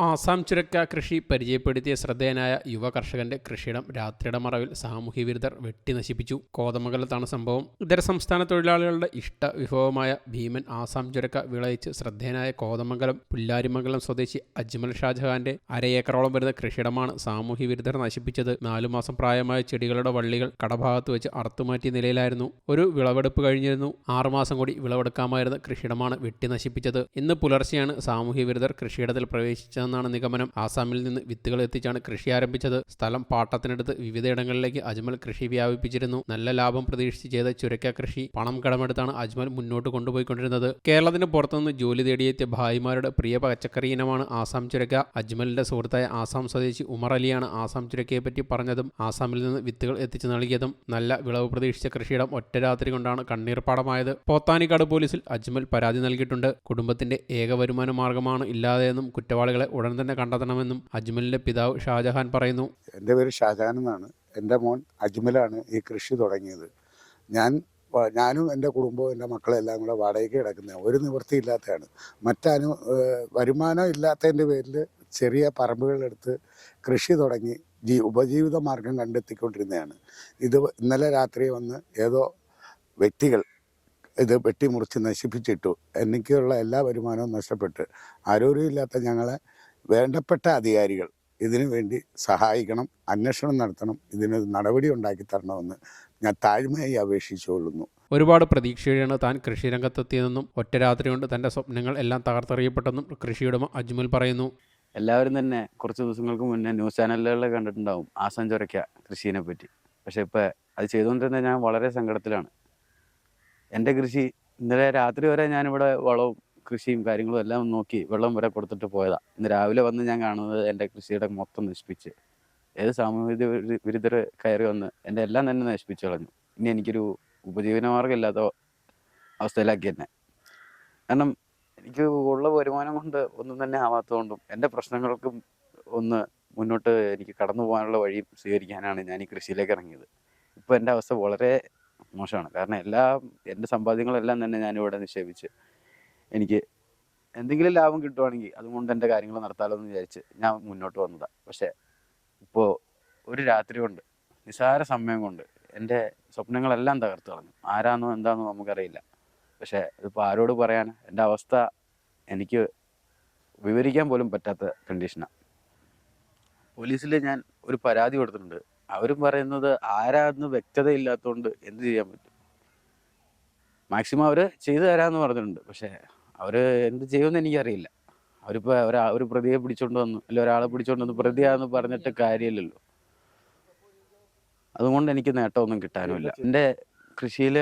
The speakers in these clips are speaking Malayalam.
ആസാം ചുരക്ക കൃഷി പരിചയപ്പെടുത്തിയ ശ്രദ്ധേയനായ യുവ കർഷകന്റെ കൃഷിയിടം രാത്രിയുടെ മറവിൽ സാമൂഹ്യ വിരുദ്ധർ വെട്ടി നശിപ്പിച്ചു കോതമംഗലത്താണ് സംഭവം. ഇതര സംസ്ഥാന തൊഴിലാളികളുടെ ഇഷ്ട വിഭവമായ ഭീമൻ ആസാം ചുരക്ക വിളയിച്ച് ശ്രദ്ധേയനായ കോതമംഗലം പുല്ലാരിമംഗലം സ്വദേശി അജ്മൽ ഷാജഹാന്റെ അരയേക്കറോളം വരുന്ന കൃഷിയിടമാണ് സാമൂഹ്യ വിരുദ്ധർ നശിപ്പിച്ചത്. നാലു മാസം പ്രായമായ ചെടികളുടെ വള്ളികൾ കടഭാഗത്ത് വെച്ച് അറുത്തുമാറ്റിയ നിലയിലായിരുന്നു. ഒരു വിളവെടുപ്പ് കഴിഞ്ഞിരുന്നു. ആറുമാസം കൂടി വിളവെടുക്കാമായിരുന്ന കൃഷിയിടമാണ് വെട്ടി നശിപ്പിച്ചത് ഇന്ന് പുലർച്ചെയാണ് സാമൂഹ്യ വിരുദ്ധർ കൃഷിയിടത്തിൽ പ്രവേശിച്ചതെന്നാണ് നിഗമനം. ആസാമിൽ നിന്ന് വിത്തുകൾ എത്തിച്ചാണ് കൃഷി ആരംഭിച്ചത്. സ്ഥലം പാട്ടത്തിനടുത്ത് വിവിധയിടങ്ങളിലേക്ക് അജ്മൽ കൃഷി വ്യാപിപ്പിച്ചിരുന്നു. നല്ല ലാഭം പ്രതീക്ഷിച്ച് ചെയ്ത ചുരക്ക കൃഷി പണം കടമെടുത്താണ് അജ്മൽ മുന്നോട്ട് കൊണ്ടുപോയിക്കൊണ്ടിരുന്നത്. കേരളത്തിന് പുറത്തുനിന്ന് ജോലി തേടിയെത്തിയ ഭായിമാരുടെ പ്രിയ പച്ചക്കറി ഇനമാണ് ആസാം ചുരക്ക. അജ്മലിന്റെ സുഹൃത്തായ ആസാം സ്വദേശി ഉമർ അലിയാണ് ആസാം ചുരക്കയെ പറ്റി പറഞ്ഞതും ആസാമിൽ നിന്ന് വിത്തുകൾ എത്തിച്ചു നൽകിയതും നല്ല വിളവ് പ്രതീക്ഷിച്ച കൃഷിയിടം ഒറ്റ രാത്രി കൊണ്ടാണ് കണ്ണീർപ്പാടമായത്. പോത്താനിക്കാട് പോലീസിൽ അജ്മൽ പരാതി നൽകിയിട്ടുണ്ട്. കുടുംബത്തിന്റെ ഏക വരുമാന മാർഗമാണ് ഇല്ലാതെയെന്നും കുറ്റവാളികളെ ഉടൻ തന്നെ കണ്ടെത്തണമെന്നും അജ്മലിന്റെ പിതാവ് ഷാജഹാൻ പറയുന്നു. എന്റെ പേര് ഷാജഹാൻ എന്നാണ്. എന്റെ മോൻ അജ്മലാണ് ഈ കൃഷി തുടങ്ങിയത്. ഞാൻ ഞാനും എന്റെ കുടുംബവും എന്റെ മക്കളും എല്ലാം കൂടെ വാടകയ്ക്ക് കിടക്കുന്ന. ഒരു നിവൃത്തിയില്ലാത്തതാണ് മറ്റാനും വരുമാനം ഇല്ലാത്തതിന്റെ പേരിൽ ചെറിയ പറമ്പുകളെടുത്ത് കൃഷി തുടങ്ങി ജീ ഉപജീവിത മാർഗം കണ്ടെത്തിക്കൊണ്ടിരുന്നതാണ്. ഇത് ഇന്നലെ രാത്രി വന്ന് ഏതോ വ്യക്തികൾ ഇത് വെട്ടിമുറിച്ച് നശിപ്പിച്ചിട്ടു. എനിക്കുള്ള എല്ലാ വരുമാനവും നഷ്ടപ്പെട്ട്. ആരോഗ്യമില്ലാത്ത ഞങ്ങളെ വേണ്ടപ്പെട്ട അധികാരികൾ ഇതിനു വേണ്ടി സഹായിക്കണം അന്വേഷണം നടത്തണം ഇതിന് നടപടി ഉണ്ടാക്കി തരണമെന്ന് ഞാൻ താഴ്മയായി അപേക്ഷിച്ചുകൊള്ളുന്നു. ഒരുപാട് പ്രതീക്ഷയോടെയാണ് താൻ കൃഷിരംഗത്തെത്തിയതെന്നും ഒറ്റ രാത്രി കൊണ്ട് തന്റെ സ്വപ്നങ്ങൾ എല്ലാം തകർത്തെറിയപ്പെട്ടെന്നും കൃഷിയുടമ അജ്മൽ പറയുന്നു. എല്ലാവരും തന്നെ കുറച്ച് ദിവസങ്ങൾക്ക് മുന്നേ ന്യൂസ് ചാനലുകളിൽ കണ്ടിട്ടുണ്ടാവും ആസം ചൊരയ്ക്ക കൃഷിയെ പറ്റി പക്ഷെ ഇപ്പം അത് ചെയ്തുകൊണ്ടിരുന്ന ഞാൻ വളരെ സങ്കടത്തിലാണ്. എന്റെ കൃഷി ഇന്നലെ രാത്രി വരെ ഞാനിവിടെ വളവും കൃഷിയും കാര്യങ്ങളും എല്ലാം നോക്കി വെള്ളം വരെ കൊടുത്തിട്ട് പോയതാ. ഇന്ന് രാവിലെ വന്ന് ഞാൻ കാണുന്നത് എന്റെ കൃഷിയുടെ മൊത്തം നശിപ്പിച്ച്. ഏത് സാമൂഹിക വിരു- വിരുദ്ധർ കയറി വന്ന് എന്റെ എല്ലാം തന്നെ നശിപ്പിച്ചു കളഞ്ഞു. ഇനി എനിക്കൊരു ഉപജീവനമാർഗം ഇല്ലാത്ത അവസ്ഥയിലാക്കി എന്നെ. കാരണം എനിക്ക് ഉള്ള വരുമാനം കൊണ്ട് ഒന്നും തന്നെ ആവാത്തതുകൊണ്ടും എന്റെ പ്രശ്നങ്ങൾക്കും ഒന്ന് മുന്നോട്ട് എനിക്ക് കടന്നു പോകാനുള്ള വഴി സ്വീകരിക്കാനാണ് ഞാൻ ഈ കൃഷിയിലേക്ക് ഇറങ്ങിയത്. ഇപ്പോൾ എന്റെ അവസ്ഥ വളരെ മോശമാണ്. കാരണം എല്ലാം എന്റെ സമ്പാദ്യങ്ങളെല്ലാം തന്നെ ഞാനിവിടെ നിക്ഷേപിച്ച്. എനിക്ക് എന്തെങ്കിലും ലാഭം കിട്ടുവാണെങ്കിൽ അതുകൊണ്ട് എന്റെ കാര്യങ്ങൾ നടത്താമല്ലോ എന്ന് വിചാരിച്ച് ഞാൻ മുന്നോട്ട് വന്നതാണ് പക്ഷേ ഇപ്പോൾ ഒരു രാത്രി കൊണ്ട് നിസ്സാര സമയം കൊണ്ട് എന്റെ സ്വപ്നങ്ങളെല്ലാം തകർത്ത് കളഞ്ഞു. ആരാന്നോ എന്താണെന്നോ നമുക്കറിയില്ല. പക്ഷേ ഇതിപ്പോൾ ആരോട് പറയാൻ എന്റെ അവസ്ഥ എനിക്ക് വിവരിക്കാൻ പോലും പറ്റാത്ത കണ്ടീഷനാണ് പോലീസിൽ ഞാൻ ഒരു പരാതി കൊടുത്തിട്ടുണ്ട്. അവരും പറയുന്നത് ആരാന്ന് വ്യക്തത ഇല്ലാത്തതുകൊണ്ട് എന്ത് ചെയ്യാൻ പറ്റും? മാക്സിമം അവർ ചെയ്തു തരാമെന്ന് പറഞ്ഞിട്ടുണ്ട്. പക്ഷേ അവർ എന്ത് ചെയ്യുമെന്ന് എനിക്കറിയില്ല. അവരിപ്പോൾ ഒരാ ഒരു പ്രതിയെ പിടിച്ചോണ്ട് വന്നു അല്ലെ ഒരാളെ പിടിച്ചോണ്ട് വന്നു പ്രതിയാന്ന് പറഞ്ഞിട്ട് കാര്യമില്ലല്ലോ. അതുകൊണ്ട് എനിക്ക് നേട്ടമൊന്നും കിട്ടാനുമില്ല. എന്റെ കൃഷിയിൽ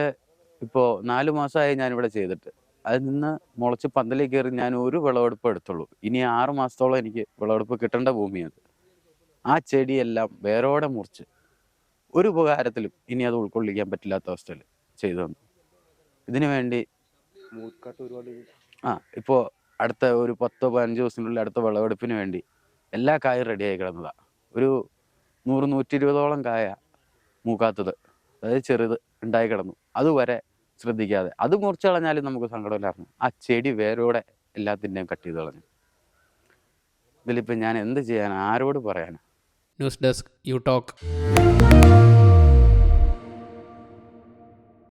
ഇപ്പോൾ നാല് മാസമായി ഞാനിവിടെ ചെയ്തിട്ട്. അതിൽ നിന്ന് മുളച്ച് പന്തലിൽ കയറി ഞാൻ ഒരു വിളവെടുപ്പ് എടുത്തുള്ളൂ. ഇനി ആറ് മാസത്തോളം എനിക്ക് വിളവെടുപ്പ് കിട്ടേണ്ട ഭൂമിയാണ്. ആ ചെടിയെല്ലാം വേരോടെ മുറിച്ച് ഒരു ഉപകാരത്തിലും ഇനി അത് ഉൾക്കൊള്ളിക്കാൻ പറ്റില്ലാത്ത അവസ്ഥയിൽ ചെയ്തു തന്നു. ഇതിനു വേണ്ടി ആ ഇപ്പോൾ അടുത്ത ഒരു പത്തോ പതിനഞ്ച് ദിവസത്തിനുള്ളിൽ അടുത്ത വിളവെടുപ്പിന് വേണ്ടി എല്ലാ കായും റെഡിയായി കിടന്നതാണ് ഒരു നൂറ് നൂറ്റി ഇരുപതോളം കായ മൂക്കാത്തത് അതായത് ചെറുത് ഉണ്ടായി കിടന്നു. അതുവരെ ശ്രദ്ധിക്കാതെ. അത് മുറിച്ച് കളഞ്ഞാലും നമുക്ക് സങ്കടമില്ലായിരുന്നു ആ ചെടി വേരോടെ എല്ലാത്തിന്റെയും കട്ട് ചെയ്ത് കളഞ്ഞു. ഇതിലിപ്പോൾ ഞാൻ എന്ത് ചെയ്യാൻ ആരോട് പറയാനാണ് ന്യൂസ് ഡെസ്ക് യു ടോക്ക്